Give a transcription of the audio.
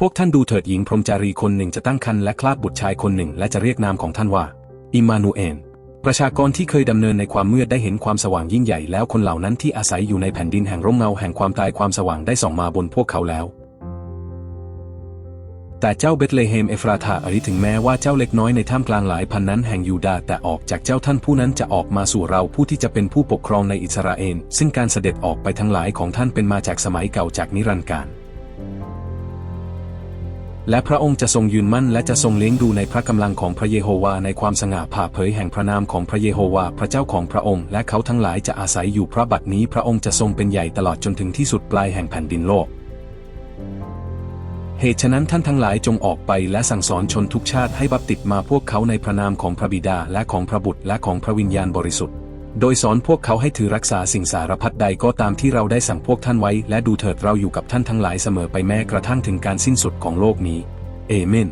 พวกท่านดูเถิดหญิงพรหมจารีคนหนึ่งจะตั้งครรภ์และคลาดบุตรชายคนหนึ่ง และจะเรียกนามของท่านว่า อิมานูเอลประชากรที่เคยดำเนินในความมืดได้เห็นความสว่างยิ่งใหญ่แล้วคนเหล่านั้นที่อาศัยอยู่ในแผ่นดินแห่งร่มเงาแห่งความตายความสว่างได้ส่องมาบนพวกเขาแล้ว แต่เจ้าเบธเลเฮมเอฟราธาอ๋ยถึงแม้ว่าเจ้าเล็กน้อยในท่ามกลางหลายพันนั้นแห่งยูดาห์แต่ออกจากเจ้าท่านผู้นั้นจะออกมาสู่เราผู้ที่จะเป็นผู้ปกครองในอิสราเอลซึ่งการเสด็จออกไปทั้งหลายของท่านเป็นมาจากสมัยเก่าจากนิรันดร์การ และพระองค์จะทรงยืนมั่นและจะทรงเลี้ยงดูในพระกำลังของพระเยโฮวาในความสง่าผ่าเผยแห่งพระนามของพระเยโฮวาพระเจ้าของพระองค์ และเขาทั้งหลายจะอาศัยอยู่พระบัดนี้พระองค์จะทรงเป็นใหญ่ตลอดจนถึงที่สุดปลายแห่งแผ่นดินโลก เหตุฉะนั้นท่านทั้งหลายจงออกไปและสั่งสอนชนทุกชาติให้บัพติศมาพวกเขาในพระนามของพระบิดาและของพระบุตรและของพระวิญญาณบริสุทธิ์ โดยสอนพวกเขาให้ถือรักษาสิ่งสารพัดใดก็ตามที่เราได้สั่งพวกท่านไว้ และดูเถิดเราอยู่กับท่านทั้งหลายเสมอไปแม้กระทั่งถึงการสิ้นสุดของโลกนี้ เอเมน